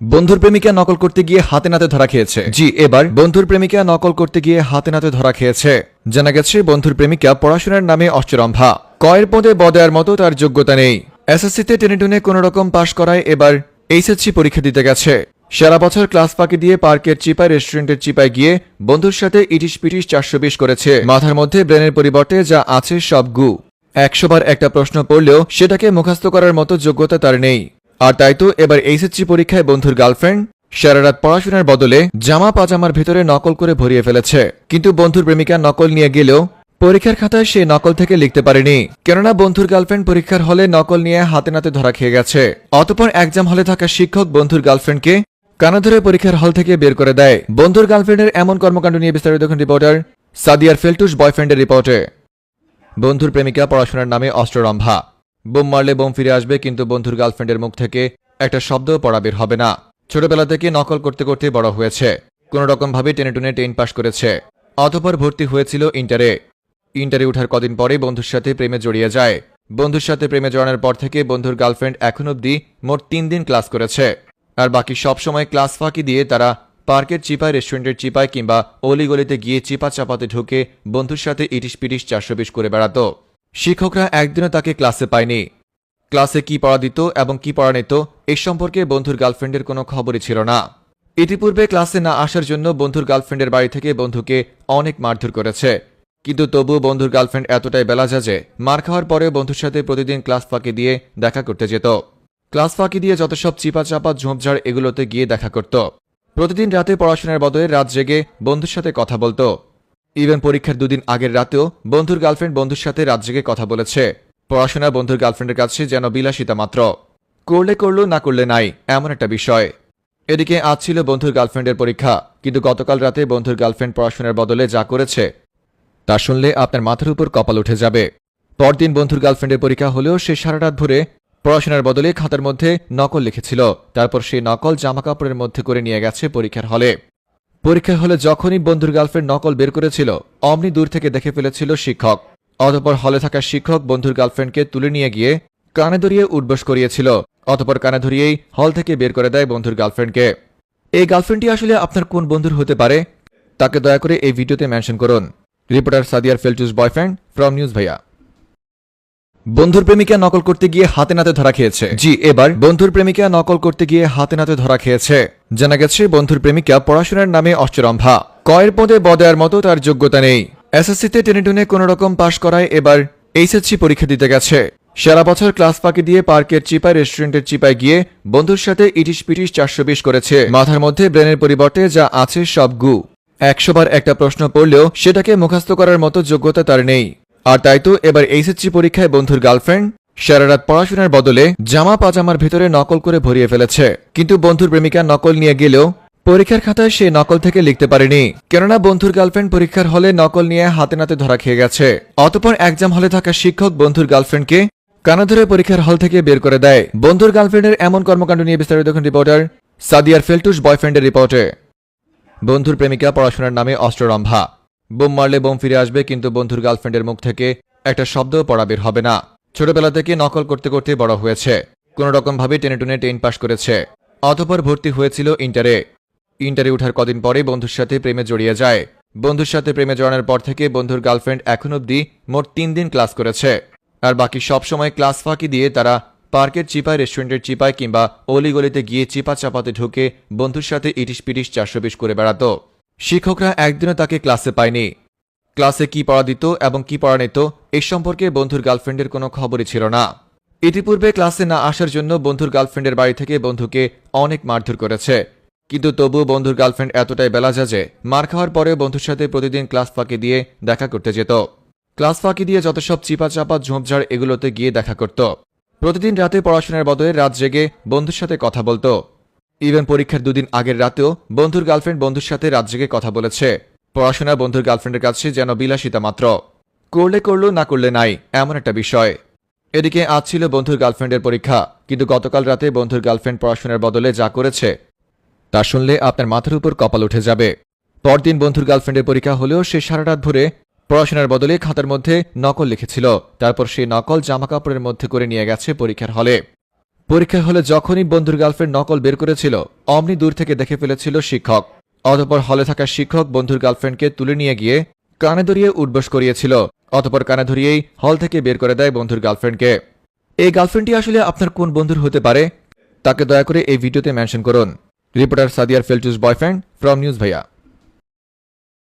বন্ধুর প্রেমিকা নকল করতে গিয়ে হাতে নাতে ধরা খেয়েছে। জি এবার? বন্ধুর প্রেমিকা নকল করতে গিয়ে হাতে নাতে ধরা খেয়েছে। জানা গেছে বন্ধুর প্রেমিকা পড়াশোনার নামে অষ্টরম্ভা কয়ের পদে বদয়ার মতো তার যোগ্যতা নেই। এসএসসিতে টেনে টুনে কোনো রকম পাশ করায় এবার এইচএসসি পরীক্ষা দিতে গেছে। সারা বছর ক্লাস ফাঁকি দিয়ে পার্কের চিপায় রেস্টুরেন্টের চিপায় গিয়ে বন্ধুর সাথে ইটিশ পিটিশ চারশো বিশ করেছে। মাথার মধ্যে ব্রেনের পরিবর্তে যা আছে সব গু। একশোবার একটা প্রশ্ন পড়লেও সেটাকে মুখস্থ করার মতো যোগ্যতা তার নেই। আর তাই তো এবার এইচএসসি পরীক্ষায় বন্ধুর গার্লফ্রেন্ড সারা রাত পড়াশোনার বদলে জামা পাজামার ভিতরে নকল করে ভরিয়ে ফেলেছে। কিন্তু বন্ধুর প্রেমিকা নকল নিয়ে গেলেও পরীক্ষার খাতায় সে নকল থেকে লিখতে পারেনি। কেননা বন্ধুর গার্লফ্রেন্ড পরীক্ষার হলে নকল নিয়ে হাতে নাতে ধরা খেয়ে গেছে। অতপর এক্সাম হলে থাকা শিক্ষক বন্ধুর গার্লফ্রেন্ডকে কানা ধরে পরীক্ষার হল থেকে বের করে দেয়। বন্ধুর গার্লফ্রেন্ডের এমন কর্মকাণ্ড নিয়ে বিস্তারিত দেখুন রিপোর্টার সাদিয়ার ফেলটুস বয়ফ্রেন্ডের রিপোর্টে। বন্ধুর প্রেমিকা পড়াশোনার নামে অস্ত্ররম্ভা। বোম মারলে বোম ফিরে আসবে, কিন্তু বন্ধুর গার্লফ্রেন্ডের মুখ থেকে একটা শব্দও পড়া বের হবে না। ছোটবেলা থেকে নকল করতে করতে বড় হয়েছে। কোনো রকম ভাবে টেনে টুনে টেন পাশ করেছে। অতপর ভর্তি হয়েছিল ইন্টারে। ইন্টারে ওঠার কদিন পরে বন্ধুর সাথে প্রেমে জড়িয়ে যায়। বন্ধুর সাথে প্রেমে জড়ানোর পর থেকে বন্ধুর গার্লফ্রেন্ড এখন অবধি মোট তিন দিন ক্লাস করেছে। আর বাকি সব সময় ক্লাস ফাঁকি দিয়ে তারা পার্কের চিপায়, রেস্টুরেন্টের চিপায় কিংবা অলিগলিতে গিয়ে চিপা চাপাতে ঢুকে বন্ধুর সাথে ইটিশ পিটিশ চারশো বিশ করে বেড়াতো। শিক্ষকরা একদিনও তাকে ক্লাসে পায়নি। ক্লাসে কি পড়া দিত এবং কি পড়া নিত, এ সম্পর্কে বন্ধুর গার্লফ্রেন্ডের কোনো খবরই ছিল না। ইতিপূর্বে ক্লাসে না আসার জন্য বন্ধুর গার্লফ্রেন্ডের বাড়ি থেকে বন্ধুকে অনেক মারধর করেছে। কিন্তু তবুও বন্ধুর গার্লফ্রেন্ড এতটাই বেলাজা যে, মার খাওয়ার পরেও বন্ধুর সাথে প্রতিদিন ক্লাস ফাঁকি দিয়ে দেখা করতে যেত। ক্লাস ফাঁকি দিয়ে যত সব চিপা চাপা ঝোপঝাড় এগুলোতে গিয়ে দেখা করত। প্রতিদিন রাতে পড়াশোনার বদলে রাত জেগে বন্ধুর সাথে কথা বলতো। ইভেন পরীক্ষার দুদিন আগের রাতেও বন্ধুর গার্লফ্রেন্ড বন্ধুর সাথে রাত জেগে কথা বলেছে। পড়াশোনা বন্ধুর গার্লফ্রেন্ডের কাছে যেন বিলাসিতা মাত্র। করলে করল, না করলে নাই, এমন একটা বিষয়। এদিকে আজ ছিল বন্ধুর গার্লফ্রেন্ডের পরীক্ষা, কিন্তু গতকাল রাতে বন্ধুর গার্লফ্রেন্ড পড়াশোনার বদলে যা করেছে, তা শুনলে আপনার মাথার উপর কপাল উঠে যাবে। পরদিন বন্ধুর গার্লফ্রেন্ডের পরীক্ষা হলেও সে সারা রাত ভরে পড়াশোনার বদলে খাতার মধ্যে নকল লিখেছিল। তারপর সেই নকল জামাকাপড়ের মধ্যে করে নিয়ে গেছে পরীক্ষার হলে। পরীক্ষার হলে যখনই বন্ধুর গার্লফ্রেন্ড নকল বের করেছিল, অমনি দূর থেকে দেখে ফেলেছিল শিক্ষক। অতপর হলে থাকা শিক্ষক বন্ধুর গার্লফ্রেন্ডকে তুলে নিয়ে গিয়ে কানে ধরিয়ে উঠবস করিয়েছিল। অতপর কানে ধরিয়েই হল থেকে বের করে দেয় বন্ধুর গার্লফ্রেন্ডকে। এই গার্লফ্রেন্ডটি আসলে আপনার কোন বন্ধুর হতে পারে? তাকে দয়া করে এই ভিডিওতে মেনশন করুন। রিপোর্টার সাদিয়ার ফেলটুস বয়ফ্রেন্ড, ফ্রম নিউজ ভাইয়া। বন্ধুর প্রেমিকা নকল করতে গিয়ে হাতে নাতে ধরা খেয়েছে। জি এবার? বন্ধুর প্রেমিকা নকল করতে গিয়ে হাতে নাতে ধরা খেয়েছে। জানা গেছে বন্ধুর প্রেমিকা পড়াশোনার নামে অষ্টরম্ভা কয়ের পদে বদয়ার মতো তার যোগ্যতা নেই। এসএসসিতে টেনে টুনে কোনো রকম পাশ করায় এবার এইচএসসি পরীক্ষা দিতে গেছে। সারা বছর ক্লাস ফাঁকি দিয়ে পার্কের চিপায় রেস্টুরেন্টের চিপায় গিয়ে বন্ধুর সাথে ইটিশ পিটিশ চারশো বিশ করেছে। মাথার মধ্যে ব্রেনের পরিবর্তে যা আছে সব গু। একশোবার একটা প্রশ্ন পড়লেও সেটাকে মুখস্থ করার মতো যোগ্যতা তার নেই। আর তাই তো এবার এইচএসসি পরীক্ষায় বন্ধুর গার্লফ্রেন্ড সারা রাত পড়াশোনার বদলে জামা পাজামার ভিতরে নকল করে ভরিয়ে ফেলেছে। কিন্তু বন্ধুর প্রেমিকা নকল নিয়ে গেলেও পরীক্ষার খাতায় সে নকল থেকে লিখতে পারেনি। কেননা বন্ধুর গার্লফ্রেন্ড পরীক্ষার হলে নকল নিয়ে হাতে নাতে ধরা খেয়ে গেছে। অতপর এক্সাম হলে থাকা শিক্ষক বন্ধুর গার্লফ্রেন্ডকে কানা ধরে পরীক্ষার হল থেকে বের করে দেয়। বন্ধুর গার্লফ্রেন্ডের এমন কর্মকাণ্ড নিয়ে বিস্তারিত দেখুন রিপোর্টার সাদিয়ার ফেলটুস বয়ফ্রেন্ডের রিপোর্টে। বন্ধুর প্রেমিকা পড়াশোনার নামে অস্ত্ররম্ভা। বোম মারলে বোম ফিরে আসবে, কিন্তু বন্ধুর গার্লফ্রেন্ডের মুখ থেকে একটা শব্দও পড়া বের হবে না। ছোটবেলা থেকে নকল করতে করতে বড় হয়েছে। কোনো রকম ভাবে টেনে টুনে টেন পাশ করেছে। অতপর ভর্তি হয়েছিল ইন্টারে। ইন্টারে ওঠার কদিন পরে বন্ধুর সাথে প্রেমে জড়িয়ে যায়। বন্ধুর সাথে প্রেমে জড়ানোর পর থেকে বন্ধুর গার্লফ্রেন্ড এখন অবধি মোট তিন দিন ক্লাস করেছে। আর বাকি সব সময় ক্লাস ফাঁকি দিয়ে তারা পার্কের চিপায়, রেস্টুরেন্টের চিপায় কিংবা অলিগলিতে গিয়ে চিপা চাপাতে ঢুকে বন্ধুর সাথে ইটিশ পিটিশ চারশো বিশ করে বেড়াতো। শিক্ষকরা একদিনও তাকে ক্লাসে পায়নি। ক্লাসে কি পড়া দিত এবং কি পড়া নিত, এ সম্পর্কে বন্ধুর গার্লফ্রেন্ডের কোনো খবরই ছিল না। ইতিপূর্বে ক্লাসে না আসার জন্য বন্ধুর গার্লফ্রেন্ডের বাড়ি থেকে বন্ধুকে অনেক মারধর করেছে। কিন্তু তবুও বন্ধুর গার্লফ্রেন্ড এতটাই বেলা বেলাজা যে মার খাওয়ার পরেও বন্ধুর সাথে প্রতিদিন ক্লাস ফাঁকি দিয়ে দেখা করতে যেত। ক্লাস ফাঁকি দিয়ে যত সব চিপা চাপা ঝোপঝাড় এগুলোতে গিয়ে দেখা করত। প্রতিদিন রাতে পড়াশোনার বদলে রাত জেগে বন্ধুর সাথে কথা বলতো। ইভেন পরীক্ষার দুদিন আগের রাতেও বন্ধুর গার্লফ্রেন্ড বন্ধুর সাথে রাত জেগে কথা বলেছে। পড়াশোনা বন্ধুর গার্লফ্রেন্ডের কাছে যেন বিলাসিতা মাত্র। করলে করল, না করলে নাই, এমন একটা বিষয়। এদিকে আজ ছিল বন্ধুর গার্লফ্রেন্ডের পরীক্ষা, কিন্তু গতকাল রাতে বন্ধুর গার্লফ্রেন্ড পড়াশোনার বদলে যা করেছে, তা শুনলে আপনার মাথার উপর কপাল উঠে যাবে। পরদিন বন্ধুর গার্লফ্রেন্ডের পরীক্ষা হলেও সে সারা রাত ভরে পড়াশোনার বদলে খাতার মধ্যে নকল লিখেছিল। তারপর সেই নকল জামাকাপড়ের মধ্যে করে নিয়ে গেছে পরীক্ষার হলে। পরীক্ষা হলে যখনই বন্ধুর গার্লফ্রেন্ড নকল বের করেছিল, অমনি দূর থেকে দেখে ফেলেছিল শিক্ষক। অতপর হলে থাকা শিক্ষক বন্ধুর গার্লফ্রেন্ডকে তুলে নিয়ে গিয়ে কানে ধরিয়ে উঠবস করিয়েছিল। অতপর কানে ধরিয়েই হল থেকে বের করে দেয় বন্ধুর গার্লফ্রেন্ডকে। এই গার্লফ্রেন্ডটি আসলে আপনার কোন বন্ধুর হতে পারে? তাকে দয়া করে এই ভিডিওতে মেনশন করুন। রিপোর্টার সাদিয়ার ফেলটুস বয়ফ্রেন্ড, ফ্রম নিউজ ভাইয়া।